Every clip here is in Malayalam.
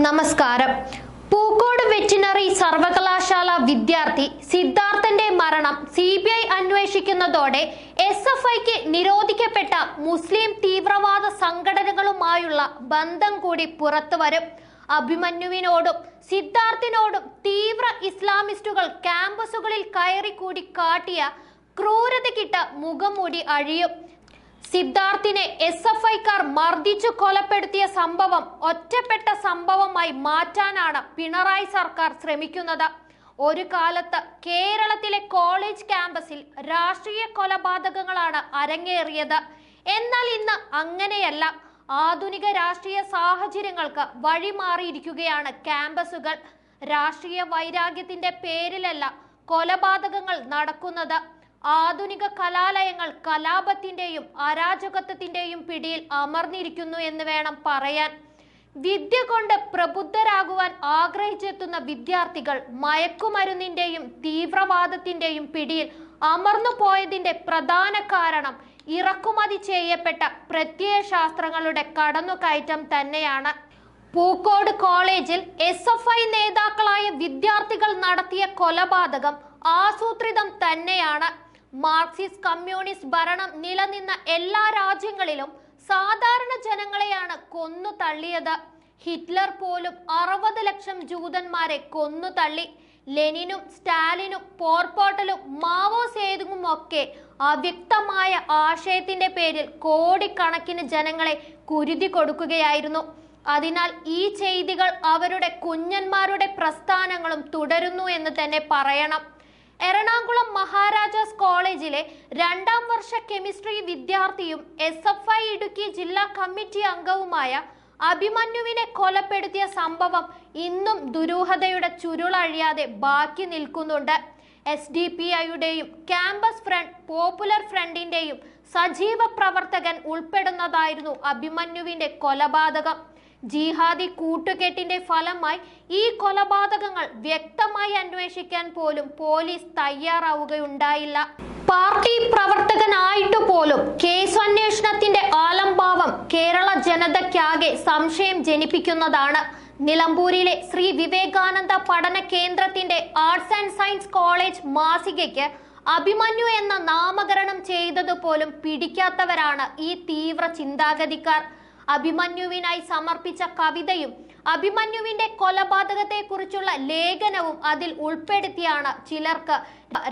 നമസ്കാരം. പൂക്കോട് വെറ്റിനറി സർവകലാശാല വിദ്യാർത്ഥി സിദ്ധാർത്ഥന്റെ മരണം സി ബി ഐ അന്വേഷിക്കുന്നതോടെ എസ് എഫ് ഐക്ക് നിരോധിക്കപ്പെട്ട മുസ്ലിം തീവ്രവാദ സംഘടനകളുമായുള്ള ബന്ധം കൂടി പുറത്തുവരും അഭിമന്യുവിനോടും സിദ്ധാർത്ഥിനോടും തീവ്ര ഇസ്ലാമിസ്റ്റുകൾ ക്യാമ്പസുകളിൽ കയറി കൂടി കാട്ടിയ ക്രൂരതയ്ക്കിട്ട മുഖംമൂടി അഴിയും. സിദ്ധാർത്ഥിനെ എസ് എഫ് ഐക്കാർ മർദ്ദിച്ചു കൊലപ്പെടുത്തിയ സംഭവം ഒറ്റപ്പെട്ട സംഭവമായി മാറ്റാനാണ് പിണറായി സർക്കാർ ശ്രമിക്കുന്നത്. ഒരു കാലത്ത് കേരളത്തിലെ കോളേജ് ക്യാമ്പസിൽ രാഷ്ട്രീയ കൊലപാതകങ്ങളാണ് അരങ്ങേറിയത്. എന്നാൽ ഇന്ന് അങ്ങനെയല്ല. ആധുനിക രാഷ്ട്രീയ സാഹചര്യങ്ങൾക്ക് വഴിമാറിയിരിക്കുകയാണ് ക്യാമ്പസുകൾ. രാഷ്ട്രീയ വൈരാഗ്യത്തിന്റെ പേരിലല്ല കൊലപാതകങ്ങൾ നടക്കുന്നത്. ആധുനിക കലാലയങ്ങൾ കലാപത്തിന്റെയും അരാജകത്വത്തിന്റെയും പിടിയിൽ അമർന്നിരിക്കുന്നു എന്ന് വേണം പറയാൻ. വിദ്യ കൊണ്ട് പ്രബുദ്ധരാകുവാൻ ആഗ്രഹിച്ചെത്തുന്ന വിദ്യാർത്ഥികൾ മയക്കുമരുന്നിന്റെയും തീവ്രവാദത്തിന്റെയും പിടിയിൽ അമർന്നു പോയതിന്റെ പ്രധാന കാരണം ഇറക്കുമതി ചെയ്യപ്പെട്ട പ്രത്യയശാസ്ത്രങ്ങളുടെ കടന്നുകയറ്റം തന്നെയാണ്. പൂക്കോട് കോളേജിൽ എസ് എഫ് ഐ നേതാക്കളായ വിദ്യാർത്ഥികൾ നടത്തിയ കൊലപാതകം ആസൂത്രിതം തന്നെയാണ്. മാർക്സിസ്റ്റ് കമ്മ്യൂണിസ്റ്റ് ഭരണം നിലനിന്ന എല്ലാ രാജ്യങ്ങളിലും സാധാരണ ജനങ്ങളെയാണ് കൊന്നു തള്ളിയത്. ഹിറ്റ്ലർ പോലും അറുപത് ലക്ഷം ജൂതന്മാരെ കൊന്നു തള്ളി. ലെനിനും സ്റ്റാലിനും പോർപോട്ടലും മാവോ സേതുങ്ങും ഒക്കെ അവ്യക്തമായ ആശയത്തിന്റെ പേരിൽ കോടിക്കണക്കിന് ജനങ്ങളെ കുരുതി കൊടുക്കുകയായിരുന്നു. അതിനാൽ ഈ ചെയ്തികൾ അവരുടെ കുഞ്ഞന്മാരുടെ പ്രസ്ഥാനങ്ങളും തുടരുന്നു എന്ന് തന്നെ പറയണം. എറണാകുളം മഹാരാജാസ് കോളേജിലെ രണ്ടാം വർഷ കെമിസ്ട്രി വിദ്യാർത്ഥിയും എസ് എഫ് ഐ ഇടുക്കി ജില്ലാ കമ്മിറ്റി അംഗവുമായ അഭിമന്യുവിനെ കൊലപ്പെടുത്തിയ സംഭവം ഇന്നും ദുരൂഹതയുടെ ചുരുളഴിയാതെ ബാക്കി നിൽക്കുന്നുണ്ട്. എസ് ഡി പി ഐയുടെയും ക്യാമ്പസ് ഫ്രണ്ട് പോപ്പുലർ ഫ്രണ്ടിന്റെയും സജീവ പ്രവർത്തകൻ ഉൾപ്പെടുന്നതായിരുന്നു അഭിമന്യുവിന്റെ കൊലപാതകം. ജിഹാദി കൂട്ടുകെട്ടിന്റെ ഫലമായി ഈ കൊലപാതകങ്ങൾ വ്യക്തമായി അന്വേഷിക്കാൻ പോലും പോലീസ് തയ്യാറാവുകയുണ്ടായില്ല. പാർട്ടി പ്രവർത്തകനായിട്ടു പോലും കേസ് അന്വേഷണത്തിന്റെ ആലംഭാവം കേരള ജനതയ്ക്കാകെ സംശയം ജനിപ്പിക്കുന്നതാണ്. നിലമ്പൂരിലെ ശ്രീ വിവേകാനന്ദ പഠന കേന്ദ്രത്തിന്റെ ആർട്സ് ആൻഡ് സയൻസ് കോളേജ് മാസികയ്ക്ക് അഭിമന്യു എന്ന നാമകരണം ചെയ്തതുപോലും പിടിക്കാത്തവരാണ് ഈ തീവ്ര ചിന്താഗതിക്കാർ. അഭിമന്യുവിനായി സമർപ്പിച്ച കവിതയും അഭിമന്യുവിന്റെ കൊലപാതകത്തെ കുറിച്ചുള്ള ലേഖനവും അതിൽ ഉൾപ്പെടുത്തിയാണ് ചിലർക്ക്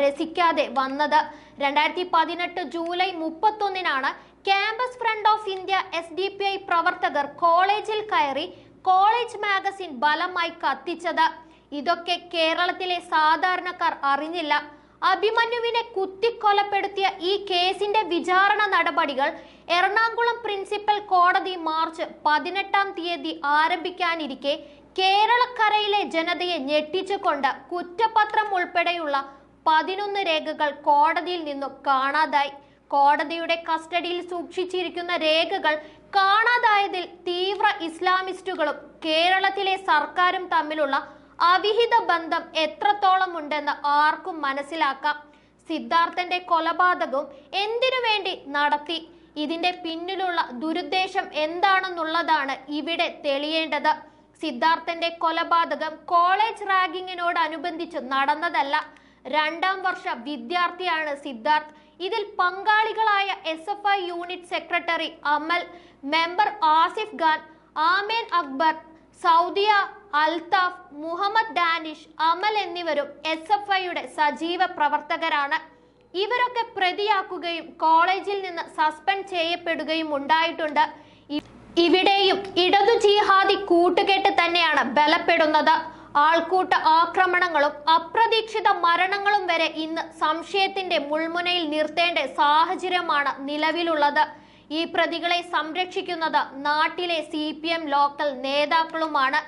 രസിക്കാതെ വന്നത്. രണ്ടായിരത്തി പതിനെട്ട് July മുപ്പത്തൊന്നിനാണ് campus front of India S D P I പ്രവർത്തകർ കോളേജിൽ കയറി കോളേജ് മാഗസിൻ ബലമായി കത്തിച്ചത്. ഇതൊക്കെ കേരളത്തിലെ സാധാരണക്കാർ അറിഞ്ഞില്ല. അഭിമന്യുവിനെ കുത്തിക്കൊലപ്പെടുത്തിയ ഈ കേസിന്റെ വിചാരണ നടപടികൾ എറണാകുളം പ്രിൻസിപ്പൽ കോടതി മാർച്ച് പതിനെട്ടാം തീയതി ആരംഭിക്കാനിരിക്കെ കേരളക്കരയിലെ ജനതയെ ഞെട്ടിച്ചുകൊണ്ട് കുറ്റപത്രം ഉൾപ്പെടെയുള്ള പതിനൊന്ന് രേഖകൾ കോടതിയിൽ നിന്നും കാണാതായി. കോടതിയുടെ കസ്റ്റഡിയിൽ സൂക്ഷിച്ചിരിക്കുന്ന രേഖകൾ കാണാതായതിൽ തീവ്ര ഇസ്ലാമിസ്റ്റുകളും കേരളത്തിലെ സർക്കാരും തമ്മിലുള്ള അവിഹിത ബന്ധം എത്രത്തോളം ഉണ്ടെന്ന് ആർക്കും മനസ്സിലാക്കാം. സിദ്ധാർത്ഥന്റെ കൊലപാതകവും എന്തിനു വേണ്ടി നടത്തി? ഇതിന്റെ പിന്നിലുള്ള ദുരുദ്ദേശം എന്താണെന്നുള്ളതാണ് ഇവിടെ തെളിയേണ്ടത്. സിദ്ധാർത്ഥന്റെ കൊലപാതകം കോളേജ് റാഗിങ്ങിനോടനുബന്ധിച്ച് നടന്നതല്ല. രണ്ടാം വർഷ വിദ്യാർത്ഥിയാണ് സിദ്ധാർത്ഥ്. ഇതിൽ പങ്കാളികളായ S F I unit secretary Amal member Asif Khan Amen Akbar Saudiya Althaf Muhammad Danish Amal എന്നിവരും എസ് എഫ് ഐയുടെ സജീവ പ്രവർത്തകരാണ്. ഇവരൊക്കെ പ്രതിയാക്കുകയും കോളേജിൽ നിന്ന് സസ്പെൻഡ് ചെയ്യപ്പെടുകയും ഉണ്ടായിട്ടുണ്ട്. ഇവിടെയും ഇടതു ജിഹാദി കൂട്ടുകെട്ട് തന്നെയാണ് ബലപ്പെടുന്നത്. ആൾക്കൂട്ട ആക്രമണങ്ങളും അപ്രതീക്ഷിത മരണങ്ങളും വരെ ഇന്ന് സംശയത്തിന്റെ മുൾമുനയിൽ നിർത്തേണ്ട സാഹചര്യമാണ് നിലവിലുള്ളത്. ഈ പ്രതികളെ സംരക്ഷിക്കുന്നത് നാട്ടിലെ സി പി എം ലോക്കൽ നേതാക്കളുമാണ്.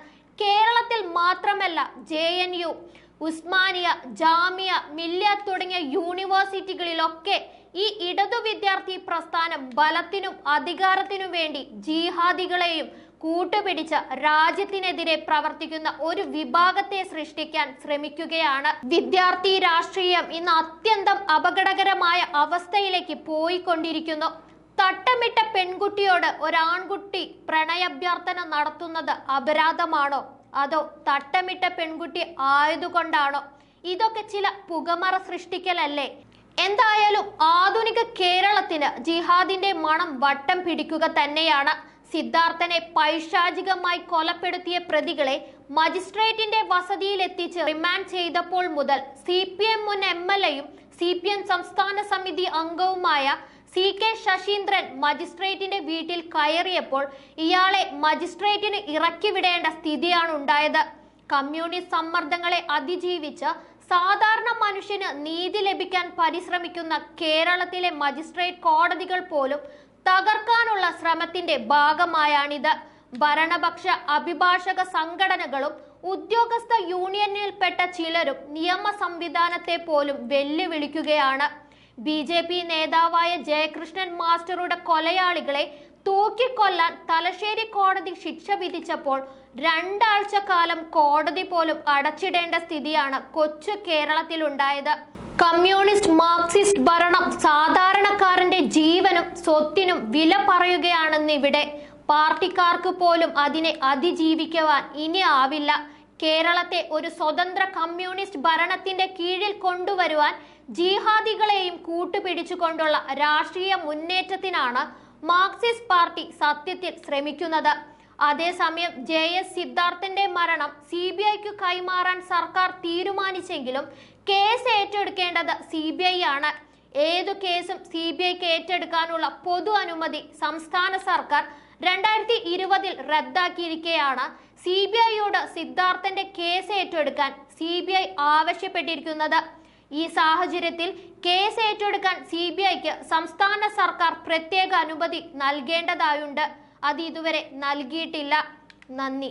കേരളത്തിൽ മാത്രമല്ല J N U Osmania Jamia Millia തുടങ്ങിയ യൂണിവേഴ്സിറ്റികളിലൊക്കെ ഈ ഇടതു വിദ്യാർത്ഥി പ്രസ്ഥാനം ബലത്തിനും അധികാരത്തിനും വേണ്ടി ജിഹാദികളെയും കൂട്ടുപിടിച്ച് രാജ്യത്തിനെതിരെ പ്രവർത്തിക്കുന്ന ഒരു വിഭാഗത്തെ സൃഷ്ടിക്കാൻ ശ്രമിക്കുകയാണ്. വിദ്യാർത്ഥി രാഷ്ട്രീയം ഇന്ന് അത്യന്തം അപകടകരമായ അവസ്ഥയിലേക്ക് പോയിക്കൊണ്ടിരിക്കുന്നു. തട്ടമിട്ട പെൺകുട്ടിയോട് ഒരാൺകുട്ടി പ്രണയാഭ്യർത്ഥന നടത്തുന്നത് അപരാധമാണോ? അതോ തട്ടമിട്ട പെൺകുട്ടി ആയതുകൊണ്ടാണോ? ഇതൊക്കെ ചില പുകമറ സൃഷ്ടിക്കലല്ലേ? എന്തായാലും ആധുനിക കേരളത്തിന് ജിഹാദിന്റെ മണം വട്ടം പിടിക്കുക തന്നെയാണ് സിദ്ധാർത്ഥനെ പൈശാചികമായി കൊലപ്പെടുത്തിയ പ്രതികളെ മജിസ്ട്രേറ്റിന്റെ വസതിയിലെത്തിച്ച് റിമാൻഡ് ചെയ്തപ്പോൾ മുതൽ സി പി എം മുൻ എം എൽ എയും സി പി എം സംസ്ഥാന സമിതി അംഗവുമായ സി കെ ശശീന്ദ്രൻ മജിസ്ട്രേറ്റിന്റെ വീട്ടിൽ കയറിയപ്പോൾ ഇയാളെ മജിസ്ട്രേറ്റിന് ഇറക്കി വിടേണ്ട സ്ഥിതിയാണ് ഉണ്ടായത്. കമ്മ്യൂണിസ്റ്റ് സമ്മർദ്ദങ്ങളെ അതിജീവിച്ച് സാധാരണ മനുഷ്യന് നീതി ലഭിക്കാൻ പരിശ്രമിക്കുന്ന കേരളത്തിലെ മജിസ്ട്രേറ്റ് കോടതികൾ പോലും തകർക്കാനുള്ള ശ്രമത്തിന്റെ ഭാഗമായാണിത്. ഭരണപക്ഷ അഭിഭാഷക സംഘടനകളും ഉദ്യോഗസ്ഥ യൂണിയനിൽപ്പെട്ട ചിലരും നിയമ സംവിധാനത്തെ പോലും വെല്ലുവിളിക്കുകയാണ്. ബി ജെ പി നേതാവായ ജയകൃഷ്ണൻ മാസ്റ്ററുടെ കൊലയാളികളെ തൂക്കിക്കൊല്ലാൻ തലശ്ശേരി കോടതി ശിക്ഷ വിധിച്ചപ്പോൾ രണ്ടാഴ്ച കാലം കോടതി പോലും അടച്ചിടേണ്ട സ്ഥിതിയാണ് കൊച്ചു കേരളത്തിലുണ്ടായത്. കമ്മ്യൂണിസ്റ്റ് മാർക്സിസ്റ്റ് ഭരണം സാധാരണക്കാരന്റെ ജീവനും സ്വത്തിനും വില പറയുകയാണെന്ന് ഇവിടെ പാർട്ടിക്കാർക്ക് പോലും അതിനെ അതിജീവിക്കുവാൻ ഇനി ആവില്ല. കേരളത്തെ ഒരു സ്വതന്ത്ര കമ്മ്യൂണിസ്റ്റ് ഭരണത്തിന്റെ കീഴിൽ കൊണ്ടുവരുവാൻ ജിഹാദികളെയും കൂട്ടുപിടിച്ചുകൊണ്ടുള്ള രാഷ്ട്രീയ മുന്നേറ്റത്തിനാണ് മാർക്സിസ്റ്റ് പാർട്ടി സത്യത്തിൽ ശ്രമിക്കുന്നത്. അതേസമയം ജെ എസ് സിദ്ധാർത്ഥന്റെ മരണം സി ബി ഐക്ക് കൈമാറാൻ സർക്കാർ തീരുമാനിച്ചെങ്കിലും കേസ് ഏറ്റെടുക്കേണ്ടത് സി ബി ഐ ആണ്. ഏതു കേസും സി ബി ഐക്ക് ഏറ്റെടുക്കാനുള്ള പൊതു അനുമതി സംസ്ഥാന സർക്കാർ രണ്ടായിരത്തി ഇരുപതിൽ റദ്ദാക്കിയിരിക്കെയാണ്. സി ബി ഐയോട് സിദ്ധാർത്ഥന്റെ കേസ് ഏറ്റെടുക്കാൻ സി ബി ഐ ആവശ്യപ്പെട്ടിരിക്കുന്നത്. ഈ സാഹചര്യത്തിൽ കേസ് ഏറ്റെടുക്കാൻ സി ബി ഐക്ക് സംസ്ഥാന സർക്കാർ പ്രത്യേക അനുമതി നൽകേണ്ടതായുണ്ട്. അത് ഇതുവരെ നൽകിയിട്ടില്ല. നന്ദി.